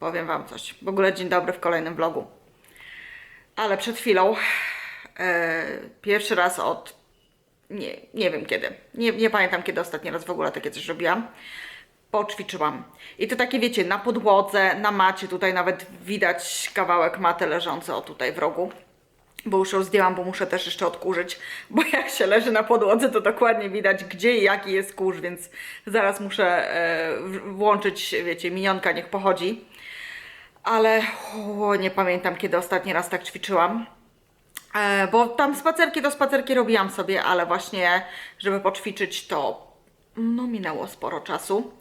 Powiem Wam coś. W ogóle dzień dobry w kolejnym vlogu. Ale przed chwilą, e, pierwszy raz od, nie, nie wiem kiedy, nie, nie pamiętam kiedy ostatni raz w ogóle takie coś robiłam, poćwiczyłam. I to takie wiecie, na podłodze, na macie, tutaj nawet widać kawałek maty leżący o tutaj w rogu. Bo już ją zdjęłam, bo muszę też jeszcze odkurzyć, bo jak się leży na podłodze, to dokładnie widać gdzie i jaki jest kurz, więc zaraz muszę e, włączyć, wiecie, minionka niech pochodzi. Ale o, nie pamiętam kiedy ostatni raz tak ćwiczyłam. E, bo tam spacerki do spacerki robiłam sobie, ale właśnie, żeby poćwiczyć, to no minęło sporo czasu.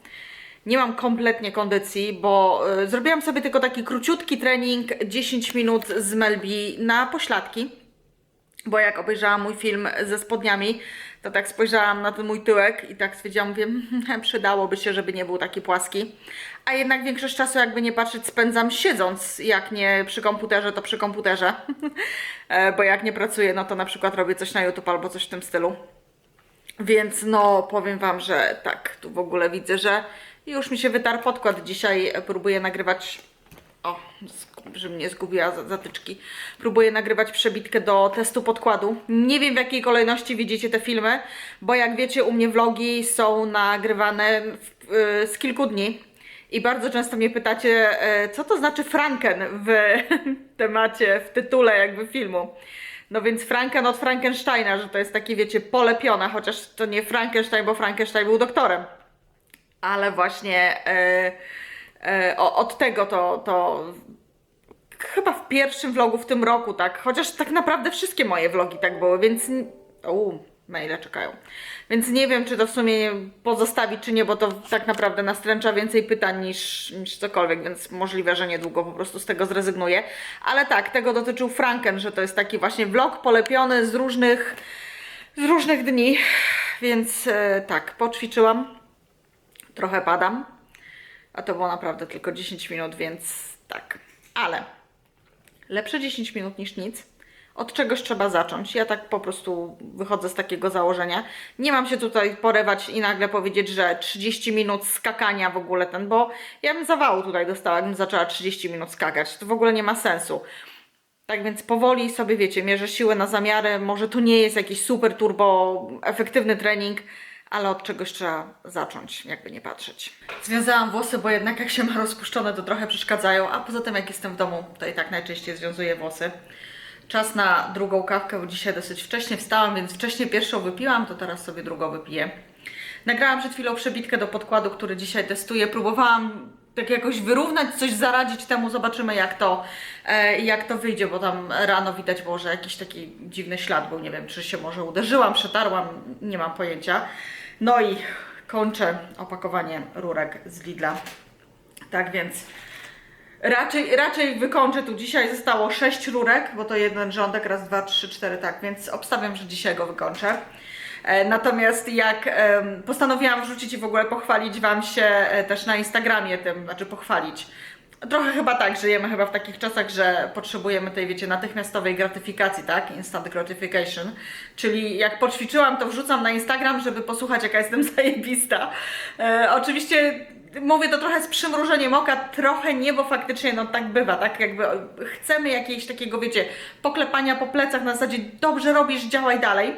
Nie mam kompletnie kondycji, bo y, zrobiłam sobie tylko taki króciutki trening 10 minut z Melbi na pośladki. Bo jak obejrzałam mój film ze spodniami, to tak spojrzałam na ten mój tyłek i tak stwierdziłam, mówię, "Hmm, przydałoby się, żeby nie był taki płaski. A jednak większość czasu, jakby nie patrzeć, spędzam siedząc, jak nie przy komputerze, to przy komputerze. E, bo jak nie pracuję, no to na przykład robię coś na YouTube albo coś w tym stylu. Więc no, powiem Wam, że tak, tu w ogóle widzę, że już mi się wytarł podkład. Dzisiaj próbuję nagrywać. O, żebym nie zgubiła za- zatyczki. Próbuję nagrywać przebitkę do testu podkładu. Nie wiem w jakiej kolejności widzicie te filmy, bo jak wiecie, u mnie vlogi są nagrywane w, y, z kilku dni. I bardzo często mnie pytacie, e, co to znaczy Franken w temacie, w tytule jakby filmu. No więc Franken od Frankensteina, że to jest takie, wiecie, polepione, chociaż to nie Frankenstein, bo Frankenstein był doktorem. Ale właśnie e, e, od tego to, to chyba w pierwszym vlogu w tym roku, tak? Chociaż tak naprawdę wszystkie moje vlogi tak były, więc. O, maile czekają. Więc nie wiem, czy to w sumie pozostawić, czy nie, bo to tak naprawdę nastręcza więcej pytań niż, niż cokolwiek, więc możliwe, że niedługo po prostu z tego zrezygnuję. Ale tak, tego dotyczył Franken, że to jest taki właśnie vlog polepiony z różnych, z różnych dni. Więc e, tak, poćwiczyłam, trochę padam, a to było naprawdę tylko 10 minut, więc tak. Ale lepsze 10 minut niż nic. Od czegoś trzeba zacząć. Ja tak po prostu wychodzę z takiego założenia. Nie mam się tutaj porywać i nagle powiedzieć, że 30 minut skakania w ogóle ten, bo ja bym zawału tutaj dostała, jakbym zaczęła 30 minut skakać. To w ogóle nie ma sensu. Tak więc powoli sobie wiecie, mierzę siłę na zamiary. Może to nie jest jakiś super turbo efektywny trening, ale od czegoś trzeba zacząć, jakby nie patrzeć. Związałam włosy, bo jednak jak się ma rozpuszczone, to trochę przeszkadzają, a poza tym jak jestem w domu, to i tak najczęściej związuję włosy. Czas na drugą kawkę, bo dzisiaj dosyć wcześnie wstałam, więc wcześniej pierwszą wypiłam, to teraz sobie drugą wypiję. Nagrałam przed chwilą przebitkę do podkładu, który dzisiaj testuję. Próbowałam tak jakoś wyrównać, coś zaradzić temu, zobaczymy jak to, e, jak to wyjdzie, bo tam rano widać było, że jakiś taki dziwny ślad był. Nie wiem, czy się może uderzyłam, przetarłam, nie mam pojęcia. No i kończę opakowanie rurek z Lidla. Tak więc Raczej, raczej wykończę tu dzisiaj. Zostało 6 rurek, bo to jeden rządek, raz, dwa, trzy, cztery, tak, więc obstawiam, że dzisiaj go wykończę. E, Natomiast jak postanowiłam wrzucić i w ogóle pochwalić Wam się e, też na Instagramie tym, znaczy pochwalić. Trochę chyba tak, żyjemy chyba w takich czasach, że potrzebujemy tej, wiecie, natychmiastowej gratyfikacji, tak? Instant gratification. Czyli jak poćwiczyłam, to wrzucam na Instagram, żeby posłuchać, jaka jestem zajebista. E, oczywiście mówię to trochę z przymrużeniem oka, trochę nie, bo faktycznie no tak bywa, tak? Jakby chcemy jakiegoś takiego, wiecie, poklepania po plecach na zasadzie dobrze robisz, działaj dalej.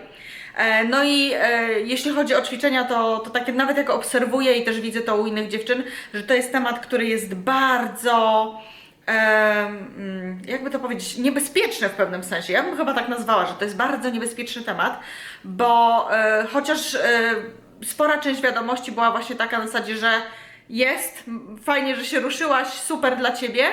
E, No i e, jeśli chodzi o ćwiczenia, to, to takie nawet jak obserwuję i też widzę to u innych dziewczyn, że to jest temat, który jest bardzo em, jakby to powiedzieć, niebezpieczny w pewnym sensie. Ja bym chyba tak nazwała, że to jest bardzo niebezpieczny temat, bo e, chociaż e, spora część wiadomości była właśnie taka na zasadzie, że jest, fajnie, że się ruszyłaś, super dla Ciebie,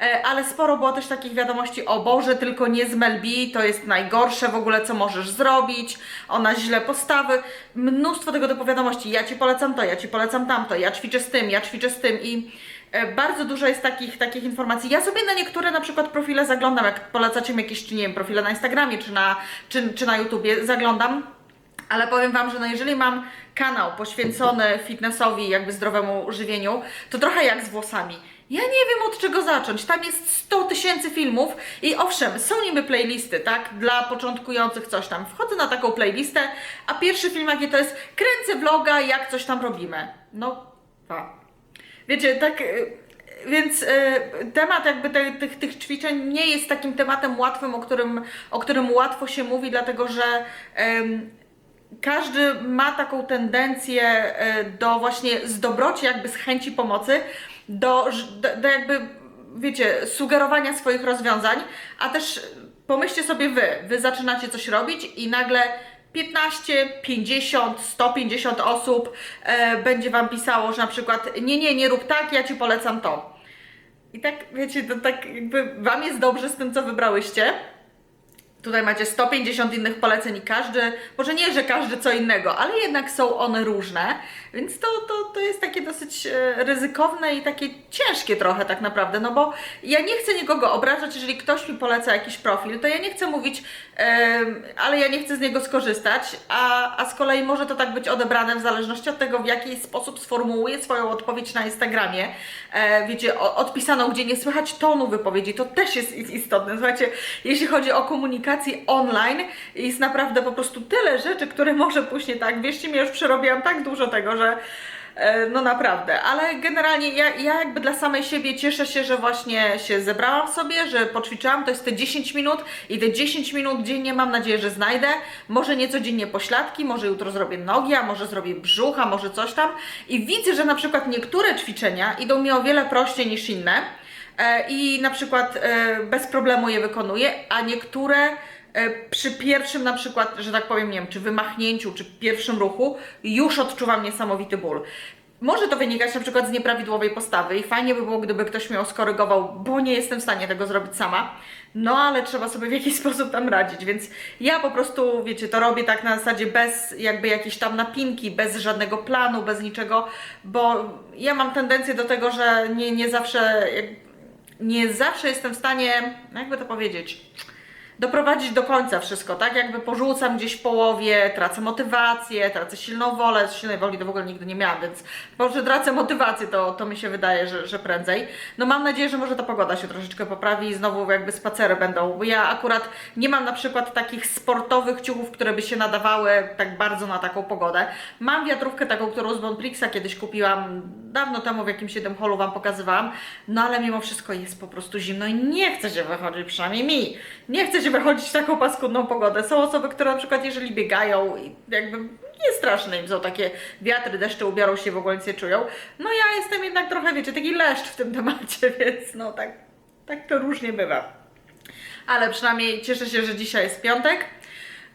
e, ale sporo było też takich wiadomości, o Boże, tylko nie z Melbi, to jest najgorsze w ogóle, co możesz zrobić, ona źle postawy, mnóstwo tego typu wiadomości, ja Ci polecam to, ja Ci polecam tamto, ja ćwiczę z tym, ja ćwiczę z tym. I e, bardzo dużo jest takich, takich informacji. Ja sobie na niektóre na przykład profile zaglądam, jak polecacie mi jakieś, czy nie wiem, profile na Instagramie, czy na, czy, czy na YouTubie, zaglądam. Ale powiem Wam, że no jeżeli mam kanał poświęcony fitnessowi, jakby zdrowemu żywieniu, to trochę jak z włosami. Ja nie wiem od czego zacząć. Tam jest 100 tysięcy filmów i owszem, są niby playlisty, tak? Dla początkujących coś tam. Wchodzę na taką playlistę, a pierwszy film jaki to jest kręcę vloga, jak coś tam robimy. No, pa. Wiecie, tak y, więc y, temat jakby te, tych, tych ćwiczeń nie jest takim tematem łatwym, o którym, o którym łatwo się mówi, dlatego że em, każdy ma taką tendencję e, do właśnie z dobroci, jakby z chęci pomocy, do, do, do jakby, wiecie, sugerowania swoich rozwiązań, a też pomyślcie sobie wy, wy zaczynacie coś robić i nagle 15, 50, 150 osób e, będzie Wam pisało, że na przykład nie, nie, nie rób tak, ja Ci polecam to. I tak, wiecie, to tak jakby Wam jest dobrze z tym, co wybrałyście, Tutaj macie 150 innych poleceń i każdy, może nie, że każdy co innego, ale jednak są one różne, więc to, to, to jest takie dosyć e, ryzykowne i takie ciężkie trochę tak naprawdę, no bo ja nie chcę nikogo obrażać, jeżeli ktoś mi poleca jakiś profil, to ja nie chcę mówić, em, ale ja nie chcę z niego skorzystać, a, a z kolei może to tak być odebrane w zależności od tego, w jaki sposób sformułuję swoją odpowiedź na Instagramie. E, wiecie, o, odpisaną, gdzie nie słychać tonu wypowiedzi, to też jest is- istotne. Słuchajcie, jeśli chodzi o komunikację online, jest naprawdę po prostu tyle rzeczy, które może później tak, wierzcie mi, już przerobiłam tak dużo tego, że e, no naprawdę, ale generalnie ja, ja jakby dla samej siebie cieszę się, że właśnie się zebrałam sobie, że poćwiczyłam, to jest te 10 minut i te 10 minut dziennie mam nadzieję, że znajdę, może nie codziennie pośladki, może jutro zrobię nogi, a może zrobię brzuch, a może coś tam. I widzę, że na przykład niektóre ćwiczenia idą mi o wiele prościej niż inne i na przykład e, bez problemu je wykonuję, a niektóre e, przy pierwszym na przykład, że tak powiem, nie wiem, czy wymachnięciu, czy pierwszym ruchu już odczuwam niesamowity ból. Może to wynikać na przykład z nieprawidłowej postawy i fajnie by było, gdyby ktoś mnie skorygował, bo nie jestem w stanie tego zrobić sama. No ale trzeba sobie w jakiś sposób tam radzić, więc ja po prostu, wiecie, to robię tak na zasadzie bez jakby jakiejś tam napinki, bez żadnego planu, bez niczego, bo ja mam tendencję do tego, że nie, nie zawsze, nie zawsze jestem w stanie, jakby to powiedzieć, doprowadzić do końca wszystko, tak? Jakby porzucam gdzieś w połowie, tracę motywację, tracę silną wolę, silnej woli to w ogóle nigdy nie miałam, więc może tracę motywację, to, to mi się wydaje, że, że prędzej. No mam nadzieję, że może ta pogoda się troszeczkę poprawi i znowu jakby spacery będą, bo ja akurat nie mam na przykład takich sportowych ciuchów, które by się nadawały tak bardzo na taką pogodę. Mam wiatrówkę taką, którą z Bonprixa kiedyś kupiłam dawno temu w jakimś jednym holu Wam pokazywałam, no ale mimo wszystko jest po prostu zimno i nie chce się wychodzić, przynajmniej mi. Nie chce się wychodzić w taką paskudną pogodę. Są osoby, które na przykład jeżeli biegają i jakby nie straszne im są takie wiatry, deszcze, ubiorą się w ogóle nic nie czują. No ja jestem jednak trochę, wiecie, taki leszcz w tym temacie, więc no tak, tak to różnie bywa. Ale przynajmniej cieszę się, że dzisiaj jest piątek.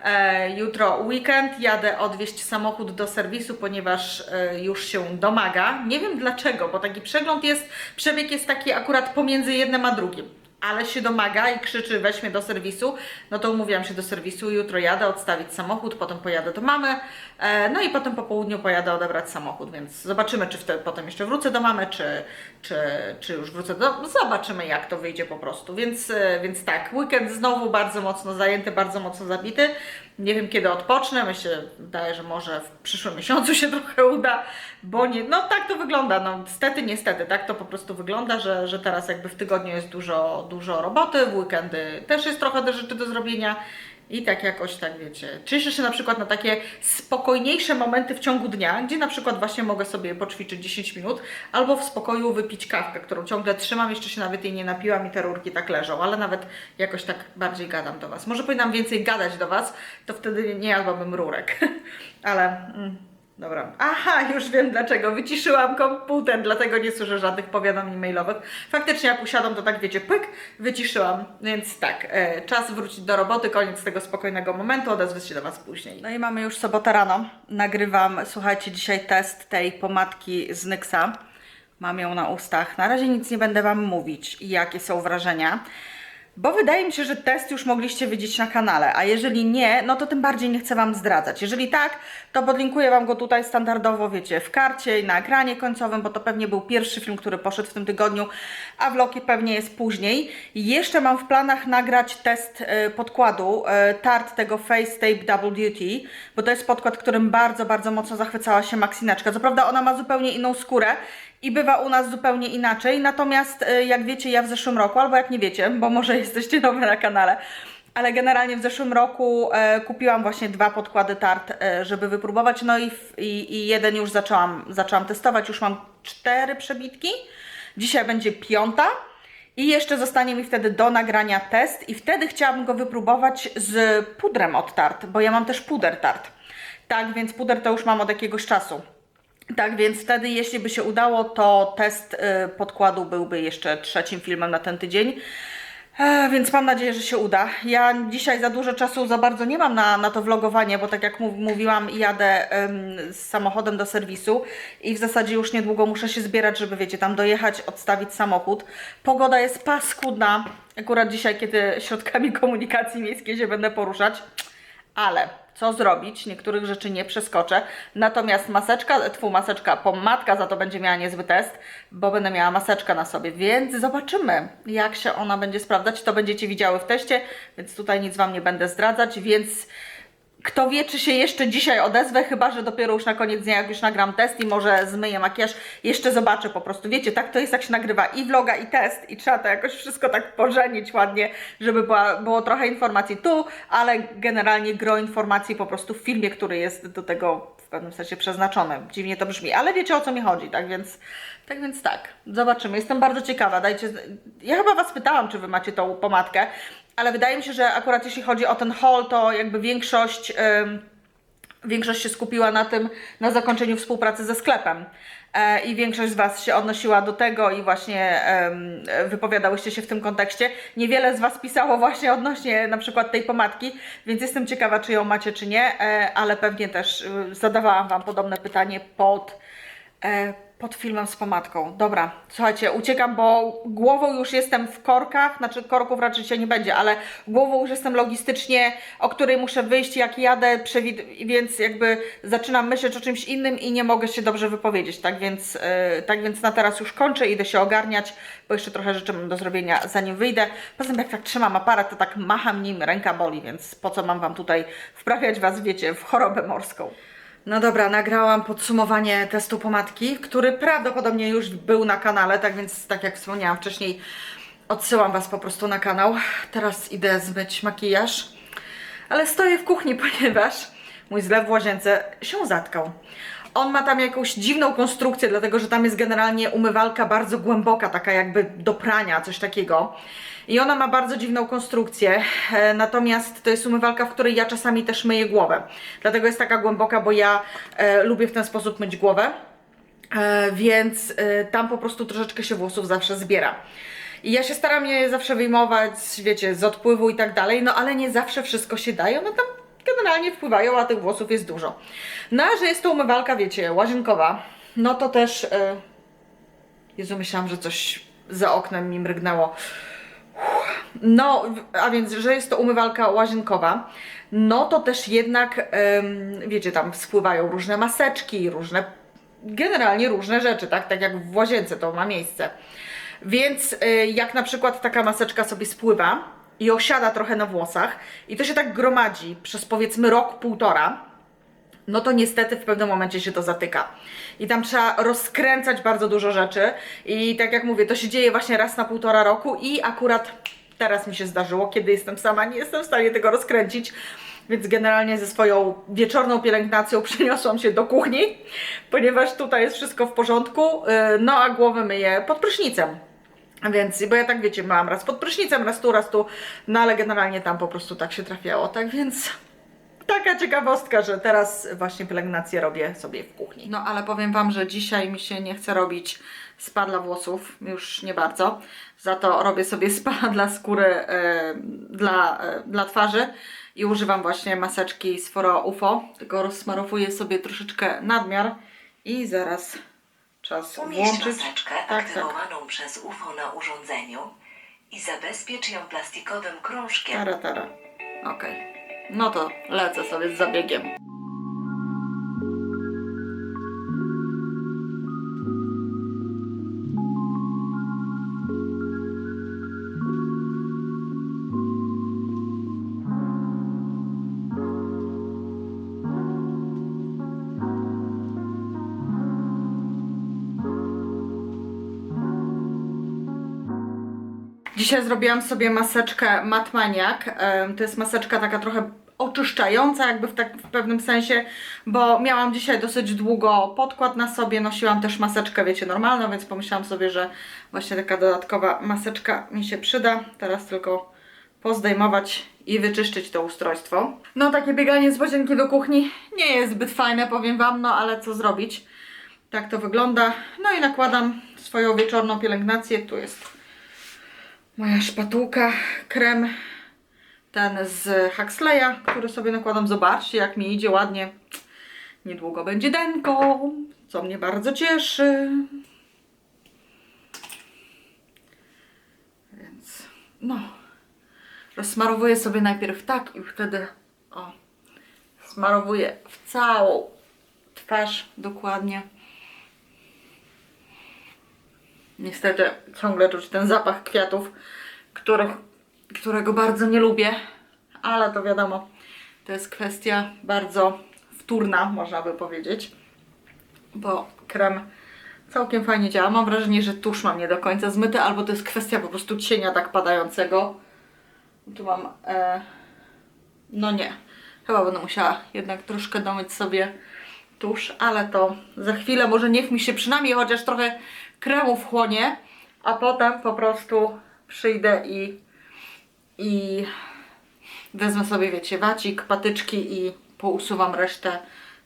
E, jutro weekend, jadę odwieźć samochód do serwisu, ponieważ e, już się domaga. Nie wiem dlaczego, bo taki przegląd jest, przebieg jest taki akurat pomiędzy jednym a drugim. Ale się domaga i krzyczy weź mnie do serwisu, no to umówiłam się do serwisu, jutro jadę odstawić samochód, potem pojadę do mamy, e, no i potem po południu pojadę odebrać samochód, więc zobaczymy, czy wtedy potem jeszcze wrócę do mamy, czy, czy, czy już wrócę do... Zobaczymy, jak to wyjdzie po prostu, więc, e, więc tak, weekend znowu bardzo mocno zajęty, bardzo mocno zabity, nie wiem kiedy odpocznę, myślę, że może w przyszłym miesiącu się trochę uda, bo nie, no tak to wygląda, no niestety, niestety, tak to po prostu wygląda, że, że teraz jakby w tygodniu jest dużo, dużo roboty, w weekendy też jest trochę do rzeczy do zrobienia i tak jakoś tak wiecie. Cieszę się na przykład na takie spokojniejsze momenty w ciągu dnia, gdzie na przykład właśnie mogę sobie poćwiczyć 10 minut albo w spokoju wypić kawkę, którą ciągle trzymam, jeszcze się nawet jej nie napiłam i te rurki tak leżą, ale nawet jakoś tak bardziej gadam do Was. Może powinnam więcej gadać do Was, to wtedy nie jadłabym rurek, ale... Mm. Dobra. Aha, już wiem dlaczego. Wyciszyłam komputer, dlatego nie słyszę żadnych powiadomień mailowych. Faktycznie jak usiadam, to tak wiecie, pyk, wyciszyłam. Więc tak, e, czas wrócić do roboty, koniec tego spokojnego momentu, odezwę się do Was później. No i mamy już sobotę rano. Nagrywam, słuchajcie, dzisiaj test tej pomadki z Nyxa. Mam ją na ustach. Na razie nic nie będę Wam mówić, jakie są wrażenia. Bo wydaje mi się, że test już mogliście widzieć na kanale, a jeżeli nie, no to tym bardziej nie chcę Wam zdradzać. Jeżeli tak, to podlinkuję Wam go tutaj standardowo, wiecie, w karcie i na ekranie końcowym, bo to pewnie był pierwszy film, który poszedł w tym tygodniu, a vlogi pewnie jest później. Jeszcze mam w planach nagrać test e, podkładu, e, tart tego Face Tape Double Duty, bo to jest podkład, którym bardzo, bardzo mocno zachwycała się Maxineczka. Co prawda ona ma zupełnie inną skórę, i bywa u nas zupełnie inaczej. Natomiast e, jak wiecie, ja w zeszłym roku, albo jak nie wiecie, bo może jesteście nowe na kanale, ale generalnie w zeszłym roku e, kupiłam właśnie dwa podkłady tart, e, żeby wypróbować. No i, i, i jeden już zaczęłam, zaczęłam testować, już mam cztery przebitki. Dzisiaj będzie piąta. I jeszcze zostanie mi wtedy do nagrania test i wtedy chciałabym go wypróbować z pudrem od Tarte, bo ja mam też puder Tarte. Tak, więc puder to już mam od jakiegoś czasu. Tak, więc wtedy, jeśli by się udało, to test y, podkładu byłby jeszcze trzecim filmem na ten tydzień. E, Więc mam nadzieję, że się uda. Ja dzisiaj za dużo czasu za bardzo nie mam na, na to vlogowanie, bo tak jak mów, mówiłam, jadę em, z samochodem do serwisu i w zasadzie już niedługo muszę się zbierać, żeby wiecie, tam dojechać, odstawić samochód. Pogoda jest paskudna, akurat dzisiaj, kiedy środkami komunikacji miejskiej się będę poruszać, ale co zrobić? Niektórych rzeczy nie przeskoczę. Natomiast maseczka, tfu, maseczka, pomadka za to będzie miała niezły test, bo będę miała maseczkę na sobie, więc zobaczymy, jak się ona będzie sprawdzać. To będziecie widziały w teście, więc tutaj nic Wam nie będę zdradzać, więc kto wie, czy się jeszcze dzisiaj odezwę, chyba że dopiero już na koniec dnia, jak już nagram test i może zmyję makijaż, jeszcze zobaczę po prostu. Wiecie, tak to jest, jak się nagrywa i vloga, i test, i trzeba to jakoś wszystko tak pożenić ładnie, żeby była, było trochę informacji tu, ale generalnie gro informacji po prostu w filmie, który jest do tego w pewnym sensie przeznaczony. Dziwnie to brzmi, ale wiecie o co mi chodzi, tak więc tak. Więc tak, zobaczymy. Jestem bardzo ciekawa. Dajcie. Ja chyba Was pytałam, czy Wy macie tą pomadkę, ale wydaje mi się, że akurat jeśli chodzi o ten haul, to jakby większość. Większość się skupiła na tym, na zakończeniu współpracy ze sklepem. E, I większość z Was się odnosiła do tego i właśnie wypowiadałyście się w tym kontekście. Niewiele z Was pisało właśnie odnośnie na przykład tej pomadki, więc jestem ciekawa, czy ją macie, czy nie, e, ale pewnie też y, zadawałam Wam podobne pytanie pod, e, pod filmem z pomadką. Dobra, słuchajcie, uciekam, bo głową już jestem w korkach, znaczy korków raczej się nie będzie, ale głową już jestem logistycznie, o której muszę wyjść, jak jadę, więc jakby zaczynam myśleć o czymś innym i nie mogę się dobrze wypowiedzieć, tak więc, yy, tak więc na teraz już kończę, idę się ogarniać, bo jeszcze trochę rzeczy mam do zrobienia zanim wyjdę. Poza tym jak tak trzymam aparat, to tak macham nim, ręka boli, więc po co mam Wam tutaj wprawiać Was, wiecie, w chorobę morską. No dobra, nagrałam podsumowanie testu pomadki, który prawdopodobnie już był na kanale, tak więc tak jak wspomniałam wcześniej, odsyłam Was po prostu na kanał. Teraz idę zmyć makijaż, ale stoję w kuchni, ponieważ mój zlew w łazience się zatkał. On ma tam jakąś dziwną konstrukcję, dlatego że tam jest generalnie umywalka bardzo głęboka, taka jakby do prania, coś takiego. I ona ma bardzo dziwną konstrukcję, e, natomiast to jest umywalka, w której ja czasami też myję głowę. Dlatego jest taka głęboka, bo ja e, lubię w ten sposób myć głowę, e, więc e, tam po prostu troszeczkę się włosów zawsze zbiera. I ja się staram je zawsze wyjmować, wiecie, z odpływu i tak dalej, no ale nie zawsze wszystko się daje, one tam generalnie wpływają, a tych włosów jest dużo. No a że jest to umywalka, wiecie, łazienkowa, no to też... E, Jezu, myślałam, że coś za oknem mi mrygnęło. No, a więc, że jest to umywalka łazienkowa, no to też jednak, em, wiecie, tam spływają różne maseczki, różne, generalnie różne rzeczy, tak? Tak jak w łazience to ma miejsce. Więc y, jak na przykład taka maseczka sobie spływa i osiada trochę na włosach i to się tak gromadzi przez powiedzmy rok, półtora, no to niestety w pewnym momencie się to zatyka. I tam trzeba rozkręcać bardzo dużo rzeczy. I tak jak mówię, to się dzieje właśnie raz na półtora roku i akurat teraz mi się zdarzyło, kiedy jestem sama, nie jestem w stanie tego rozkręcić. Więc generalnie ze swoją wieczorną pielęgnacją przeniosłam się do kuchni, ponieważ tutaj jest wszystko w porządku, yy, no a głowę myję pod prysznicem. Więc, bo ja tak wiecie, mam raz pod prysznicem, raz tu, raz tu, no ale generalnie tam po prostu tak się trafiało, tak więc taka ciekawostka, że teraz właśnie pielęgnację robię sobie w kuchni. No ale powiem Wam, że dzisiaj mi się nie chce robić spa dla włosów, już nie bardzo. Za to robię sobie spa dla skóry, e, dla, e, dla twarzy i używam właśnie maseczki z Foro UFO, tylko rozsmarowuję sobie troszeczkę nadmiar i zaraz czas Umieść włączyć. maseczkę Tak, tak. aktywowaną przez UFO na urządzeniu i zabezpiecz ją plastikowym krążkiem. Tara, tara. Okej. No to lecę sobie z zabiegiem. Dzisiaj zrobiłam sobie maseczkę Matmaniak. To jest maseczka taka trochę oczyszczająca jakby w, tak, w pewnym sensie, bo miałam dzisiaj dosyć długo podkład na sobie, nosiłam też maseczkę, wiecie, normalną, więc pomyślałam sobie, że właśnie taka dodatkowa maseczka mi się przyda. Teraz tylko pozdejmować i wyczyszczyć to ustrojstwo. No takie bieganie z łazienki do kuchni nie jest zbyt fajne, powiem Wam, no ale co zrobić? Tak to wygląda. No i nakładam swoją wieczorną pielęgnację. Tu jest moja szpatułka, krem ten z Huxleya, który sobie nakładam. Zobaczcie, jak mi idzie ładnie. Niedługo będzie denko, co mnie bardzo cieszy. Więc no, rozsmarowuję sobie najpierw tak i wtedy o, smarowuję w całą twarz dokładnie. Niestety ciągle czuć ten zapach kwiatów, których, którego bardzo nie lubię, ale to wiadomo, to jest kwestia bardzo wtórna, można by powiedzieć, bo krem całkiem fajnie działa. Mam wrażenie, że tusz mam nie do końca zmyty, albo to jest kwestia po prostu cienia tak padającego. Tu mam, e, no nie, chyba będę musiała jednak troszkę domyć sobie tusz, ale to za chwilę, może niech mi się przynajmniej chociaż trochę kremu wchłonie, a potem po prostu przyjdę i, i wezmę sobie, wiecie, wacik, patyczki i pousuwam resztę,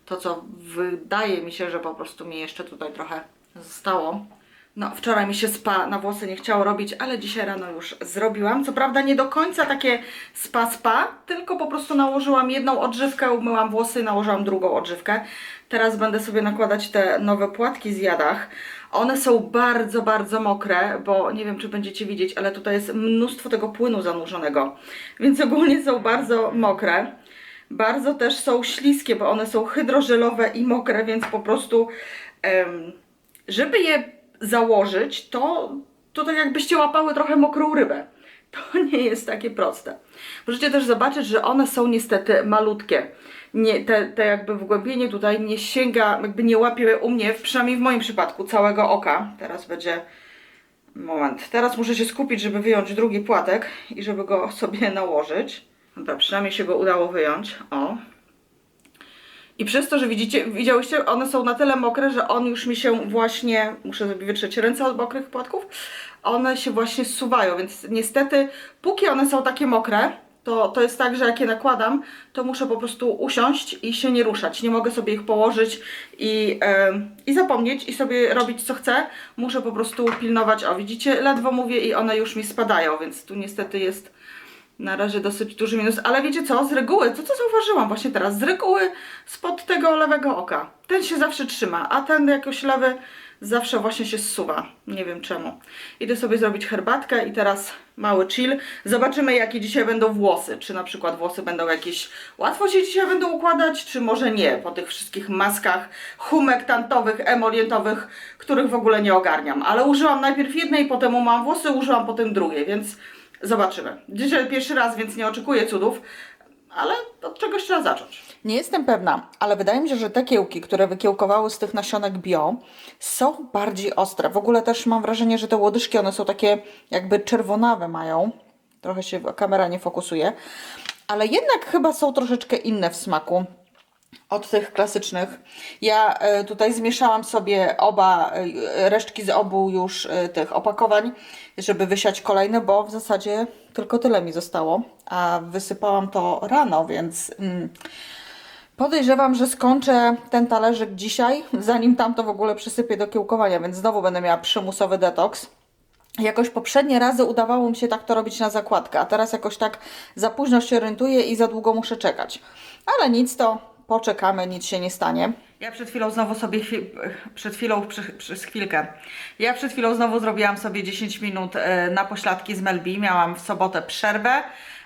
to co wydaje mi się, że po prostu mi jeszcze tutaj trochę zostało. No, wczoraj mi się spa na włosy nie chciało robić, ale dzisiaj rano już zrobiłam. Co prawda nie do końca takie spa spa, tylko po prostu nałożyłam jedną odżywkę, umyłam włosy, nałożyłam drugą odżywkę. Teraz będę sobie nakładać te nowe płatki z jadach. One są bardzo, bardzo mokre, bo nie wiem, czy będziecie widzieć, ale tutaj jest mnóstwo tego płynu zanurzonego, więc ogólnie są bardzo mokre. Bardzo też są śliskie, bo one są hydrożelowe i mokre, więc po prostu, żeby je założyć, to, to tak jakbyście łapały trochę mokrą rybę. To nie jest takie proste. Możecie też zobaczyć, że one są niestety malutkie. Nie, te, te jakby wgłębienie tutaj nie sięga, jakby nie łapie u mnie, przynajmniej w moim przypadku, całego oka. Teraz będzie moment. Teraz muszę się skupić, żeby wyjąć drugi płatek i żeby go sobie nałożyć. Dobra, przynajmniej się go udało wyjąć. O. I przez to, że widzicie, widziałyście, one są na tyle mokre, że on już mi się właśnie, muszę sobie wytrzeć ręce od mokrych płatków, one się właśnie zsuwają, więc niestety, póki one są takie mokre, to, to jest tak, że jak je nakładam, to muszę po prostu usiąść i się nie ruszać. Nie mogę sobie ich położyć i, em, i zapomnieć i sobie robić co chcę. Muszę po prostu pilnować. O, widzicie, ledwo mówię i one już mi spadają, więc tu niestety jest na razie dosyć duży minus. Ale wiecie co, z reguły, to co zauważyłam właśnie teraz, z reguły spod tego lewego oka. Ten się zawsze trzyma, a ten jakoś lewy zawsze właśnie się zsuwa. Nie wiem czemu. Idę sobie zrobić herbatkę i teraz mały chill. Zobaczymy jakie dzisiaj będą włosy. Czy na przykład włosy będą jakieś łatwo się dzisiaj będą układać, czy może nie. Po tych wszystkich maskach humektantowych, emolientowych, których w ogóle nie ogarniam. Ale użyłam najpierw jednej, potem umyłam włosy, użyłam potem drugiej, więc zobaczymy. Dzisiaj pierwszy raz, więc nie oczekuję cudów. Ale od czegoś trzeba zacząć. Nie jestem pewna, ale wydaje mi się, że te kiełki, które wykiełkowały z tych nasionek bio, są bardziej ostre. W ogóle też mam wrażenie, że te łodyżki, one są takie jakby czerwonawe mają. Trochę się kamera nie fokusuje. Ale jednak chyba są troszeczkę inne w smaku od tych klasycznych. Ja e, tutaj zmieszałam sobie oba, e, resztki z obu już e, tych opakowań, żeby wysiać kolejne, bo w zasadzie tylko tyle mi zostało, a wysypałam to rano, więc mm, podejrzewam, że skończę ten talerzyk dzisiaj, zanim tamto w ogóle przysypię do kiełkowania, więc znowu będę miała przymusowy detoks. Jakoś poprzednie razy udawało mi się tak to robić na zakładkę, a teraz jakoś tak za późno się orientuję i za długo muszę czekać. Ale nic to poczekamy, nic się nie stanie. Ja przed chwilą znowu sobie, przed chwilą, przy, przez chwilkę, ja przed chwilą znowu zrobiłam sobie 10 minut e, na pośladki z Melbi, miałam w sobotę przerwę,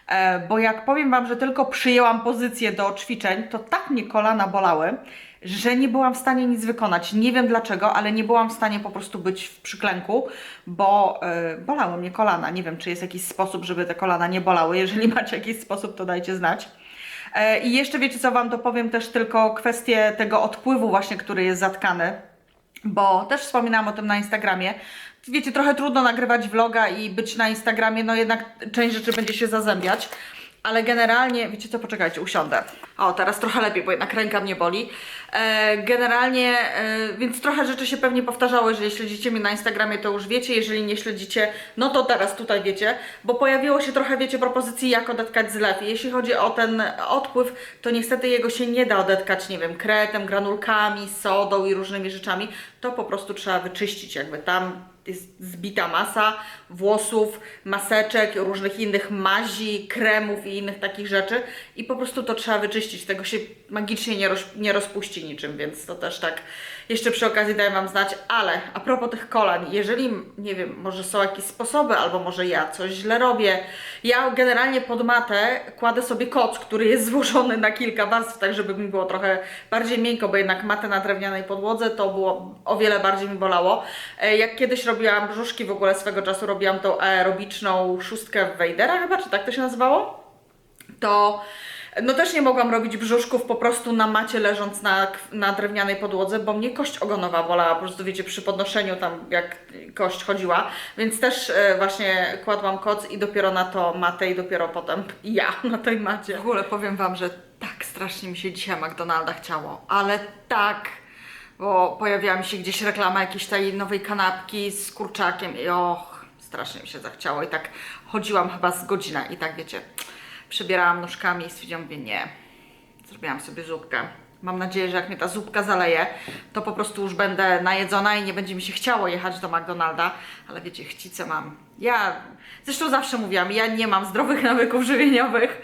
e, bo jak powiem Wam, że tylko przyjęłam pozycję do ćwiczeń, to tak mnie kolana bolały, że nie byłam w stanie nic wykonać. Nie wiem dlaczego, ale nie byłam w stanie po prostu być w przyklęku, bo e, bolały mnie kolana. Nie wiem, czy jest jakiś sposób, żeby te kolana nie bolały. Jeżeli macie jakiś sposób, to dajcie znać. E, I jeszcze wiecie co Wam dopowiem też tylko kwestię tego odpływu właśnie, który jest zatkany, bo też wspominałam o tym na Instagramie. Wiecie, trochę trudno nagrywać vloga i być na Instagramie, no jednak część rzeczy będzie się zazębiać. Ale generalnie, wiecie co, poczekajcie, usiądę. O, teraz trochę lepiej, bo jednak ręka mnie boli. E, generalnie, e, więc trochę rzeczy się pewnie powtarzały, jeżeli śledzicie mnie na Instagramie, to już wiecie, jeżeli nie śledzicie, no to teraz tutaj wiecie, bo pojawiło się trochę, wiecie, propozycji, jak odetkać zlew. I jeśli chodzi o ten odpływ, to niestety jego się nie da odetkać, nie wiem, kretem, granulkami, sodą i różnymi rzeczami. To po prostu trzeba wyczyścić, jakby tam jest zbita masa włosów, maseczek, różnych innych mazi, kremów i innych takich rzeczy i po prostu to trzeba wyczyścić. Tego się magicznie nie, roz, nie rozpuści niczym, więc to też tak jeszcze przy okazji daję Wam znać. Ale a propos tych kolan, jeżeli, nie wiem, może są jakieś sposoby, albo może ja coś źle robię, ja generalnie pod matę kładę sobie koc, który jest złożony na kilka warstw, tak żeby mi było trochę bardziej miękko, bo jednak matę na drewnianej podłodze to było o wiele bardziej mi bolało. E, Jak kiedyś robiłam brzuszki, w ogóle swego czasu robiłam tą aerobiczną szóstkę Wejdera chyba, czy tak to się nazywało? To no też nie mogłam robić brzuszków po prostu na macie leżąc na, na drewnianej podłodze, bo mnie kość ogonowa bolała, po prostu wiecie, przy podnoszeniu tam jak kość chodziła, więc też e, właśnie kładłam koc i dopiero na to matę i dopiero potem ja na tej macie. W ogóle powiem Wam, że tak strasznie mi się dzisiaj McDonalda chciało, ale tak, bo pojawiła mi się gdzieś reklama jakiejś tej nowej kanapki z kurczakiem i och, strasznie mi się zachciało i tak chodziłam chyba z godzinę i tak wiecie, przebierałam nóżkami i stwierdziłam, mówię nie, zrobiłam sobie zupkę. Mam nadzieję, że jak mnie ta zupka zaleje, to po prostu już będę najedzona i nie będzie mi się chciało jechać do McDonalda, ale wiecie, chcicę mam. Ja, zresztą zawsze mówiłam, ja nie mam zdrowych nawyków żywieniowych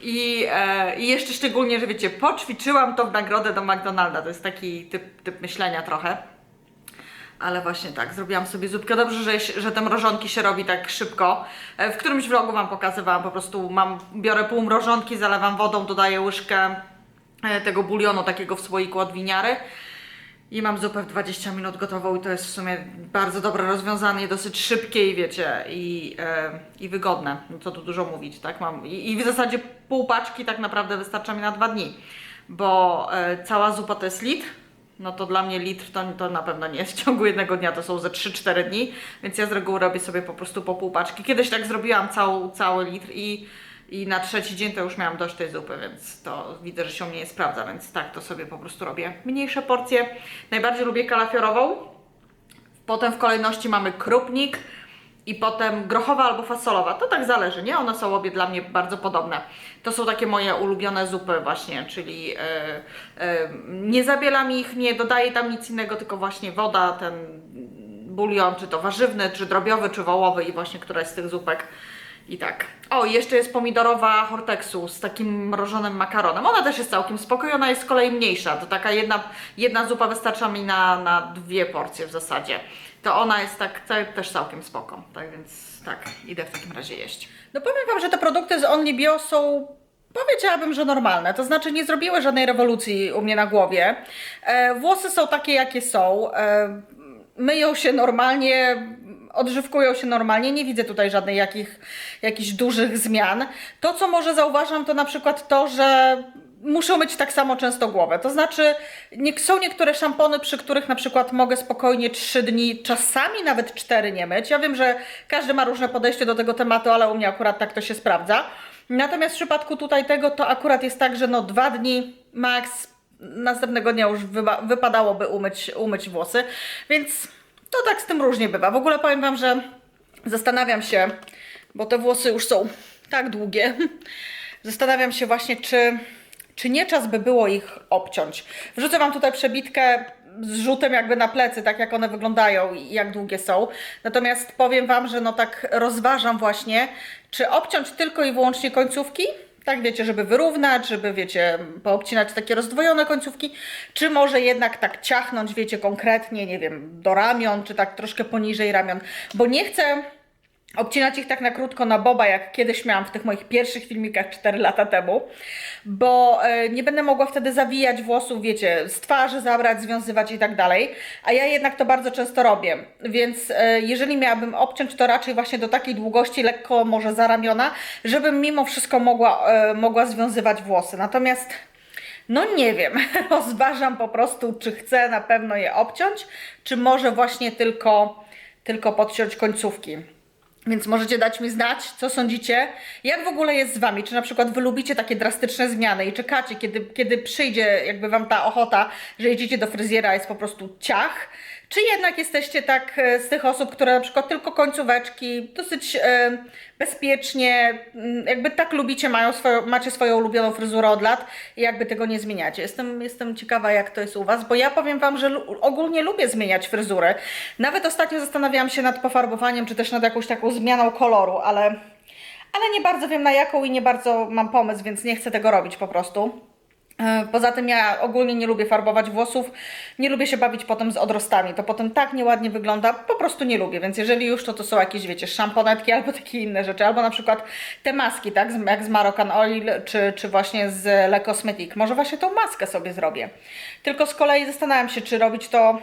i, e, i jeszcze szczególnie, że wiecie, poćwiczyłam to w nagrodę do McDonalda, to jest taki typ, typ myślenia trochę. Ale właśnie tak, zrobiłam sobie zupkę. Dobrze, że, że te mrożonki się robi tak szybko. E, W którymś vlogu Wam pokazywałam, po prostu mam, biorę pół mrożonki, zalewam wodą, dodaję łyżkę e, tego bulionu takiego w słoiku od winiary i mam zupę w 20 minut gotową i to jest w sumie bardzo dobre rozwiązanie, dosyć szybkie i wiecie, i, e, i wygodne. No co tu dużo mówić, tak? Mam, i, I w zasadzie pół paczki tak naprawdę wystarcza mi na dwa dni, bo e, cała zupa to jest litr, no to dla mnie litr to, to na pewno nie jest w ciągu jednego dnia, to są ze 3-4 dni, więc ja z reguły robię sobie po prostu po pół paczki. Kiedyś tak zrobiłam całą, cały litr i, i na trzeci dzień to już miałam dość tej zupy, więc to widzę, że się u mnie nie sprawdza, więc tak to sobie po prostu robię. Mniejsze porcje. Najbardziej lubię kalafiorową, potem w kolejności mamy krupnik i potem grochowa albo fasolowa. To tak zależy, nie? One są obie dla mnie bardzo podobne. To są takie moje ulubione zupy właśnie, czyli e, e, nie zabielam ich, nie dodaję tam nic innego, tylko właśnie woda, ten bulion, czy to warzywny, czy drobiowy, czy wołowy i właśnie któraś z tych zupek. I tak. O, jeszcze jest pomidorowa horteksu z takim mrożonym makaronem. Ona też jest całkiem spokojna, ona jest z kolei mniejsza. To taka jedna, jedna zupa wystarcza mi na, na dwie porcje w zasadzie. To ona jest tak te- też całkiem spoko. Tak więc tak, idę w takim razie jeść. No powiem Wam, że te produkty z Only Bio są Powiedziałabym, że normalne. To znaczy, nie zrobiły żadnej rewolucji u mnie na głowie. E, włosy są takie, jakie są. E, myją się normalnie, odżywkują się normalnie. Nie widzę tutaj żadnych jakich, jakichś dużych zmian. To, co może zauważam, to na przykład to, że muszą myć tak samo często głowę. To znaczy, są niektóre szampony, przy których na przykład mogę spokojnie 3 dni, czasami nawet 4 nie myć. Ja wiem, że każdy ma różne podejście do tego tematu, ale u mnie akurat tak to się sprawdza. Natomiast w przypadku tutaj tego to akurat jest tak, że no dwa dni max, następnego dnia już wypadałoby umyć, umyć włosy, więc to tak z tym różnie bywa. W ogóle powiem Wam, że zastanawiam się, bo te włosy już są tak długie, zastanawiam się właśnie, czy, czy nie czas by było ich obciąć. Wrzucę Wam tutaj przebitkę z rzutem jakby na plecy, tak jak one wyglądają i jak długie są. Natomiast powiem Wam, że no tak rozważam właśnie, czy obciąć tylko i wyłącznie końcówki, tak wiecie, żeby wyrównać, żeby wiecie, poobcinać takie rozdwojone końcówki, czy może jednak tak ciachnąć, wiecie, konkretnie, nie wiem, do ramion, czy tak troszkę poniżej ramion, bo nie chcę obcinać ich tak na krótko na boba, jak kiedyś miałam w tych moich pierwszych filmikach 4 lata temu, bo e, nie będę mogła wtedy zawijać włosów, wiecie, z twarzy zabrać, związywać i tak dalej, a ja jednak to bardzo często robię, więc e, jeżeli miałabym obciąć, to raczej właśnie do takiej długości, lekko może za ramiona, żebym mimo wszystko mogła, e, mogła związywać włosy. Natomiast no nie wiem, rozważam po prostu, czy chcę na pewno je obciąć, czy może właśnie tylko, tylko podciąć końcówki. Więc możecie dać mi znać, co sądzicie, jak w ogóle jest z Wami. Czy na przykład Wy lubicie takie drastyczne zmiany i czekacie, kiedy, kiedy przyjdzie jakby Wam ta ochota, że jedziecie do fryzjera, jest po prostu ciach. Czy jednak jesteście tak e, z tych osób, które na przykład tylko końcóweczki, dosyć e, bezpiecznie, mm, jakby tak lubicie, mają swoją, macie swoją ulubioną fryzurę od lat i jakby tego nie zmieniacie. Jestem, jestem ciekawa, jak to jest u Was, bo ja powiem Wam, że ogólnie lubię zmieniać fryzury. Nawet ostatnio zastanawiałam się nad pofarbowaniem, czy też nad jakąś taką zmianą koloru, ale, ale nie bardzo wiem na jaką i nie bardzo mam pomysł, więc nie chcę tego robić po prostu. E, Poza tym ja ogólnie nie lubię farbować włosów, nie lubię się bawić potem z odrostami, to potem tak nieładnie wygląda, po prostu nie lubię, więc jeżeli już to to są jakieś, wiecie, szamponetki albo takie inne rzeczy, albo na przykład te maski, tak, jak z Moroccan Oil, czy, czy właśnie z Le Cosmetic, może właśnie tą maskę sobie zrobię. Tylko z kolei zastanawiam się, czy robić to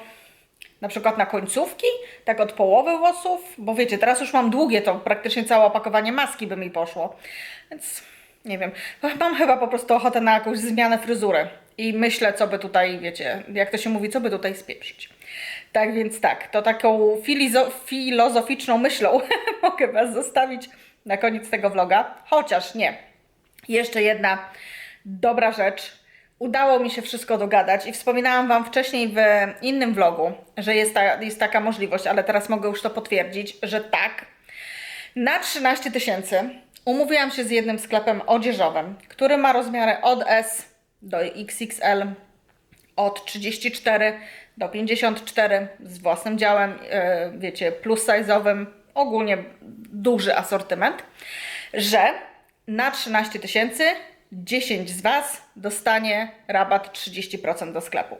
na przykład na końcówki, tak od połowy włosów, bo wiecie, teraz już mam długie, to praktycznie całe opakowanie maski by mi poszło, więc nie wiem, mam chyba po prostu ochotę na jakąś zmianę fryzury i myślę, co by tutaj, wiecie, jak to się mówi, co by tutaj spieprzyć. Tak więc tak, to taką filozoficzną myślą mogę Was zostawić na koniec tego vloga, chociaż nie, jeszcze jedna dobra rzecz. Udało mi się wszystko dogadać i wspominałam Wam wcześniej w innym vlogu, że jest, ta, jest taka możliwość, ale teraz mogę już to potwierdzić, że tak. Na 13 tysięcy umówiłam się z jednym sklepem odzieżowym, który ma rozmiary od S do XXL, od 34 do 54 z własnym działem, e, wiecie, plus size'owym, ogólnie duży asortyment, że na 13 tysięcy 10 z Was dostanie rabat 30% do sklepu.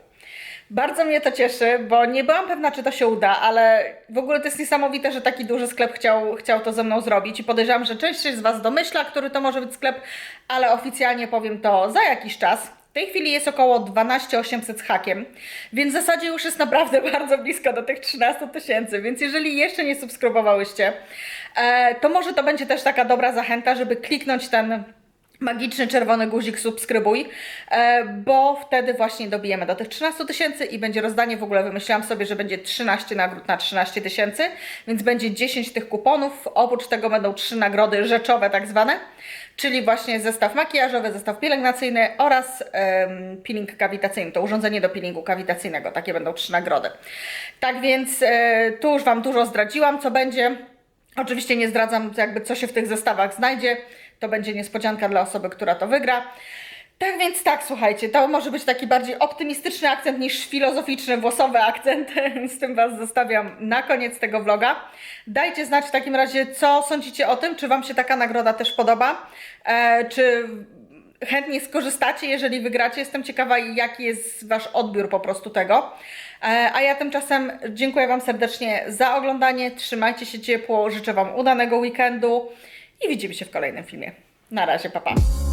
Bardzo mnie to cieszy, bo nie byłam pewna, czy to się uda, ale w ogóle to jest niesamowite, że taki duży sklep chciał, chciał to ze mną zrobić i podejrzewam, że część z Was domyśla, który to może być sklep, ale oficjalnie powiem to za jakiś czas. W tej chwili jest około 12 800 z hakiem, więc w zasadzie już jest naprawdę bardzo blisko do tych 13 tysięcy, więc jeżeli jeszcze nie subskrybowałyście, e, to może to będzie też taka dobra zachęta, żeby kliknąć ten magiczny czerwony guzik subskrybuj, e, bo wtedy właśnie dobijemy do tych 13 tysięcy i będzie rozdanie, w ogóle wymyślałam sobie, że będzie 13 nagród na 13 tysięcy, więc będzie 10 tych kuponów, oprócz tego będą 3 nagrody rzeczowe tak zwane, czyli właśnie zestaw makijażowy, zestaw pielęgnacyjny oraz peeling kawitacyjny, to urządzenie do peelingu kawitacyjnego, takie będą 3 nagrody. Tak więc e, tu już Wam dużo zdradziłam, co będzie. Oczywiście nie zdradzam jakby co się w tych zestawach znajdzie. To będzie niespodzianka dla osoby, która to wygra. Tak więc tak, słuchajcie, to może być taki bardziej optymistyczny akcent niż filozoficzny, włosowy akcent. Z tym Was zostawiam na koniec tego vloga. Dajcie znać w takim razie, co sądzicie o tym, czy Wam się taka nagroda też podoba, e, czy chętnie skorzystacie, jeżeli wygracie. Jestem ciekawa, jaki jest Wasz odbiór po prostu tego. E, A ja tymczasem dziękuję Wam serdecznie za oglądanie. Trzymajcie się ciepło, życzę Wam udanego weekendu i widzimy się w kolejnym filmie. Na razie, papa. Pa.